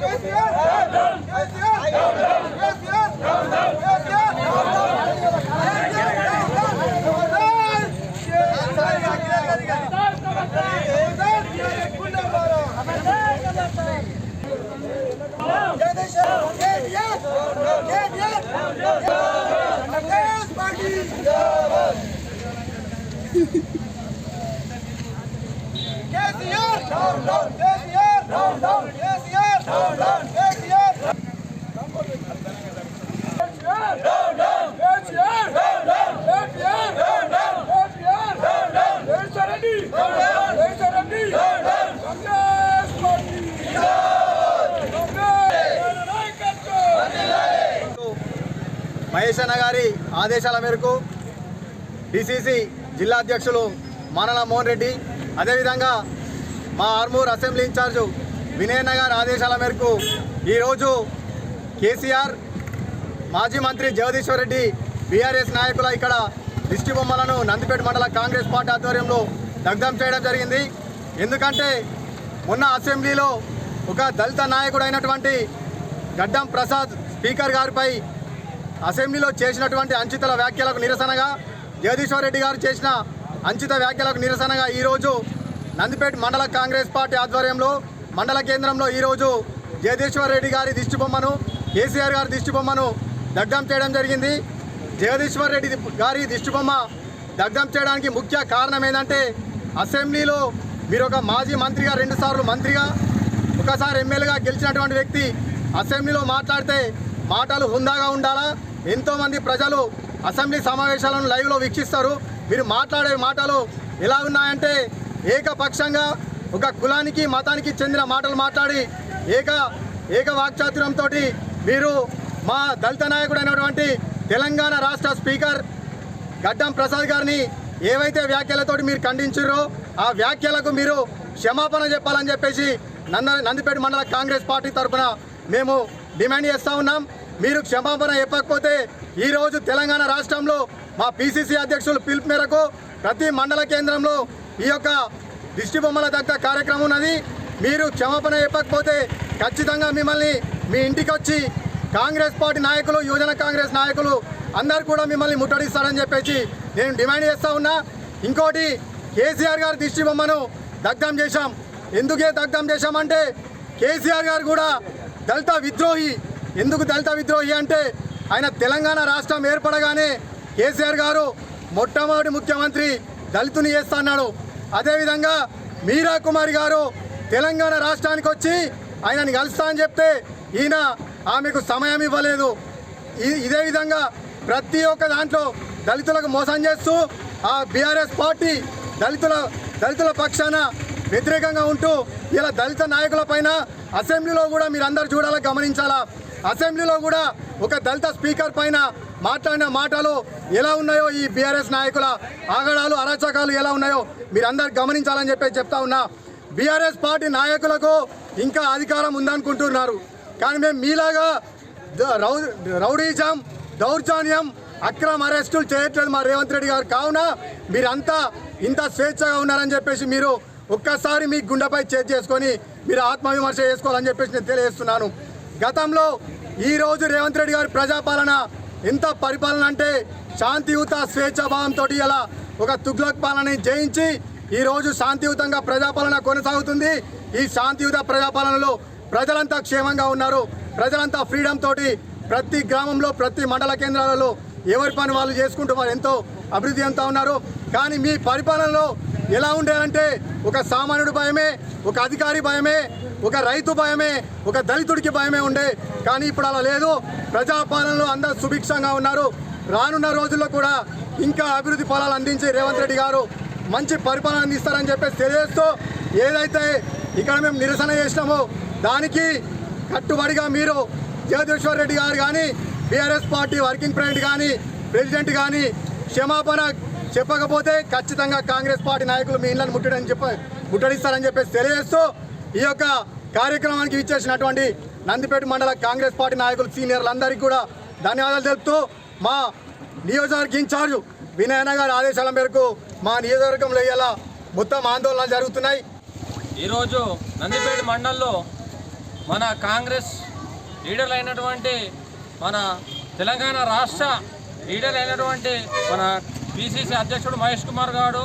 Geziyor! Geziyor! Geziyor! Mahesh అన్న గారి ఆదేశాల మేరకు డిసిసి జిల్లా అధ్యక్షులు మానల మోహన్ రెడ్డి అదేవిధంగా మా ఆర్మూర్ అసెంబ్లీ ఇన్ఛార్జు వినయన్న గారి ఆదేశాల మేరకు ఈరోజు కేసీఆర్ మాజీ మంత్రి జగదీశ్వర్ రెడ్డి బీఆర్ఎస్ నాయకుల ఇక్కడ దిష్టి బొమ్మలను నందిపేట మండల కాంగ్రెస్ పార్టీ ఆధ్వర్యంలో దగ్ధం చేయడం జరిగింది. ఎందుకంటే మొన్న అసెంబ్లీలో ఒక దళిత నాయకుడు అయినటువంటి గడ్డం ప్రసాద్ స్పీకర్ గారిపై అసెంబ్లీలో చేసినటువంటి అంచితల వ్యాఖ్యలకు నిరసనగా జగదీశ్వర్ రెడ్డి గారు చేసిన అంచిత వ్యాఖ్యలకు నిరసనగా ఈరోజు నందిపేట మండల కాంగ్రెస్ పార్టీ ఆధ్వర్యంలో మండల కేంద్రంలో ఈరోజు జగదీశ్వర్ రెడ్డి గారి దిష్టి బొమ్మను కేసీఆర్ గారి దిష్టి బొమ్మను దగ్ధం చేయడం జరిగింది. జగదీశ్వర్ రెడ్డి గారి దిష్టి బొమ్మ దగ్ధం చేయడానికి ముఖ్య కారణం ఏంటంటే అసెంబ్లీలో మీరు ఒక మాజీ మంత్రిగా రెండుసార్లు మంత్రిగా ఒకసారి ఎమ్మెల్యేగా గెలిచినటువంటి వ్యక్తి అసెంబ్లీలో మాట్లాడితే మాటలు హుందాగా ఉండాలా? ఎంతోమంది ప్రజలు అసెంబ్లీ సమావేశాలను లైవ్లో వీక్షిస్తారు. మీరు మాట్లాడే మాటలు ఎలా ఉన్నాయంటే ఏకపక్షంగా ఒక కులానికి మతానికి చెందిన మాటలు మాట్లాడి ఏక ఏక వాక్చాతుర్యంతో మీరు మా దళిత నాయకుడైనటువంటి తెలంగాణ రాష్ట్ర స్పీకర్ గడ్డం ప్రసాద్ గారిని ఏవైతే వ్యాఖ్యలతోటి మీరు ఖండించారో ఆ వ్యాఖ్యలకు మీరు క్షమాపణ చెప్పాలని చెప్పేసి నంద నందిపేట మండల కాంగ్రెస్ పార్టీ తరఫున మేము డిమాండ్ చేస్తూ ఉన్నాం. మీరు క్షమాపణ చెప్పకపోతే ఈరోజు తెలంగాణ రాష్ట్రంలో మా పిసిసి అధ్యక్షులు పిలుపు మేరకు ప్రతి మండల కేంద్రంలో ఈ యొక్క దిష్టి బొమ్మల దగ్గర కార్యక్రమం ఉన్నది. మీరు క్షమాపణ చెప్పకపోతే ఖచ్చితంగా మిమ్మల్ని మీ ఇంటికి వచ్చి కాంగ్రెస్ పార్టీ నాయకులు యువజన కాంగ్రెస్ నాయకులు అందరు కూడా మిమ్మల్ని ముట్టడిస్తారని చెప్పేసి నేను డిమాండ్ చేస్తా ఉన్నా. ఇంకోటి కేసీఆర్ గారి దిష్టి బొమ్మను దగ్ధం చేశాం. ఎందుకే దగ్ధం చేశామంటే కేసీఆర్ గారు కూడా దళిత విద్రోహి. ఎందుకు దళిత విద్రోహి అంటే ఆయన తెలంగాణ రాష్ట్రం ఏర్పడగానే కేసీఆర్ గారు మొట్టమొదటి ముఖ్యమంత్రి దళితుని చేస్తా అన్నాడు. అదేవిధంగా మీరా కుమారి గారు తెలంగాణ రాష్ట్రానికి వచ్చి ఆయనని కలుస్తా అని చెప్తే ఈయన ఆమెకు సమయం ఇవ్వలేదు. ఇదే విధంగా ప్రతి ఒక్క దాంట్లో దళితులకు మోసం చేస్తూ ఆ బీఆర్ఎస్ పార్టీ దళితుల దళితుల పక్షాన వ్యతిరేకంగా ఉంటూ ఇలా దళిత నాయకుల పైన అసెంబ్లీలో కూడా మీరు అందరు చూడాలా గమనించాలా? అసెంబ్లీలో కూడా ఒక దళిత స్పీకర్ పైన మాట్లాడిన మాటలు ఎలా ఉన్నాయో ఈ బీఆర్ఎస్ నాయకుల ఆగడాలు అరాచకాలు ఎలా ఉన్నాయో మీరందరు గమనించాలని చెప్పి చెప్తా ఉన్నా. బీఆర్ఎస్ పార్టీ నాయకులకు ఇంకా అధికారం ఉందనుకుంటున్నారు. కానీ మేము మీలాగా రౌ- రౌడీజం దౌర్జన్యం అక్రమ అరెస్టులు చేయట్లేదు మా రేవంత్ రెడ్డి గారు. కావున మీరంతా ఇంత స్వేచ్ఛగా ఉన్నారని చెప్పేసి మీరు ఒక్కసారి మీ గుండెపై చేతి చేసుకొని మీరు ఆత్మవిమర్శ చేసుకోవాలని చెప్పేసి నేను తెలియజేస్తున్నాను. గతంలో ఈ రోజు రేవంత్ రెడ్డి గారి ప్రజాపాలన ఎంత పరిపాలన అంటే శాంతియుత స్వేచ్ఛాభావంతో ఇలా ఒక తుగ్లక్ పాలనని జయించి ఈరోజు శాంతియుతంగా ప్రజాపాలన కొనసాగుతుంది. ఈ శాంతియుత ప్రజాపాలనలో ప్రజలంతా క్షేమంగా ఉన్నారు. ప్రజలంతా ఫ్రీడమ్ తోటి ప్రతి గ్రామంలో ప్రతి మండల కేంద్రాలలో ఎవరి పని వాళ్ళు చేసుకుంటూ వారు ఎంతో అభివృద్ధి ఎంత ఉన్నారు. కానీ మీ పరిపాలనలో ఎలా ఉండాలంటే ఒక సామాన్యుడు భయమే ఒక అధికారి భయమే ఒక రైతు భయమే ఒక దళితుడికి భయమే ఉండే. కానీ ఇప్పుడు అలా లేదు. ప్రజాపాలనలో అందరూ సుభిక్షంగా ఉన్నారు. రానున్న రోజుల్లో కూడా ఇంకా అభివృద్ధి ఫలాలు అందించే రేవంత్ రెడ్డి గారు మంచి పరిపాలన అందిస్తారని చెప్పేసి తెలియజేస్తూ ఏదైతే ఇక్కడ మేము నిరసన చేసినామో దానికి కట్టుబడిగా మీరు జగదీశ్వర్ రెడ్డి గారు కానీ బీఆర్ఎస్ పార్టీ వర్కింగ్ ప్రెసిడెంట్ కానీ ప్రెసిడెంట్ కానీ క్షమాపణ చెప్పకపోతే ఖచ్చితంగా కాంగ్రెస్ పార్టీ నాయకులు మీ ఇళ్ళని ముట్టడని చెప్ప ముట్టడిస్తారని చెప్పేసి తెలియజేస్తూ ఈ యొక్క కార్యక్రమానికి ఇచ్చేసినటువంటి నందిపేట మండల కాంగ్రెస్ పార్టీ నాయకులు సీనియర్లందరికీ కూడా ధన్యవాదాలు తెలుపుతూ మా నియోజకవర్గ ఇన్ఛార్జ్ వినయన గారి ఆదేశాల మేరకు మా నియోజకవర్గంలో ఇలా మొత్తం ఆందోళనలు జరుగుతున్నాయి. ఈరోజు నందిపేట మండల్లో మన కాంగ్రెస్ లీడర్లు అయినటువంటి మన తెలంగాణ రాష్ట్ర లీడర్ అయినటువంటి మన పిసిసి అధ్యక్షుడు మహేష్ కుమార్ గారు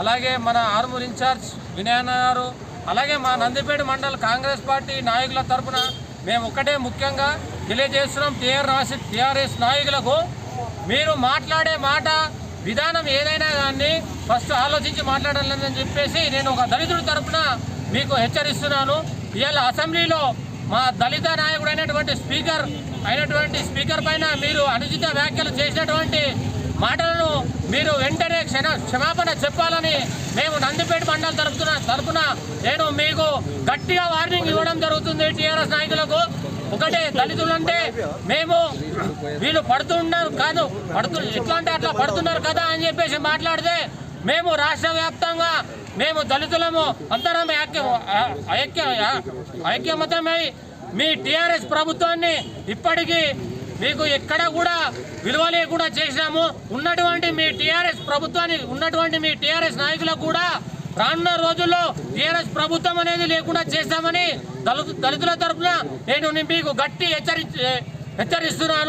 అలాగే మన ఆర్మూర్ ఇన్ఛార్జ్ వినయన్న గారు అలాగే మా నందిపేట మండల కాంగ్రెస్ పార్టీ నాయకుల తరపున మేము ఒక్కటే ముఖ్యంగా తెలియజేస్తున్నాం టీఆర్ రాసి టీఆర్ఎస్ నాయకులకు. మీరు మాట్లాడే మాట విధానం ఏదైనా కానీ ఫస్ట్ ఆలోచించి మాట్లాడాలని చెప్పేసి నేను ఒక దళితుడి తరఫున మీకు హెచ్చరిస్తున్నాను. ఇవాళ అసెంబ్లీలో మా దళిత నాయకుడు అయినటువంటి స్పీకర్ అయినటువంటి స్పీకర్ పైన మీరు అనుచిత వ్యాఖ్యలు చేసినటువంటి మాటలను మీరు వెంటనే క్షణ క్షమాపణ చెప్పాలని మేము నందిపేట మండలం తరపున తరపున నేను మీకు గట్టిగా వార్నింగ్ ఇవ్వడం జరుగుతుంది టీఆర్ఎస్ నాయకులకు. ఒకటే దళితులంటే మేము వీళ్ళు పడుతున్నారు కాదు పడుతు ఎట్లా అంటే అట్లా పడుతున్నారు కదా అని చెప్పేసి మాట్లాడితే మేము రాష్ట్ర వ్యాప్తంగా మేము దళితులము అందరం ఐక్య ఐక్య ఐక్యమతమై మీ టీఆర్ఎస్ ప్రభుత్వాన్ని ఇప్పటికీ మీకు ఎక్కడ కూడా విలువ లేకుండా చేసినాము. ఉన్నటువంటి మీ టీఆర్ఎస్ ప్రభుత్వానికి ఉన్నటువంటి మీ టీఆర్ఎస్ నాయకులకు కూడా రానున్న రోజుల్లో టీఆర్ఎస్ ప్రభుత్వం అనేది లేకుండా చేస్తామని దళితు దళితుల తరఫున నేను మీకు గట్టి హెచ్చరి హెచ్చరిస్తున్నాను.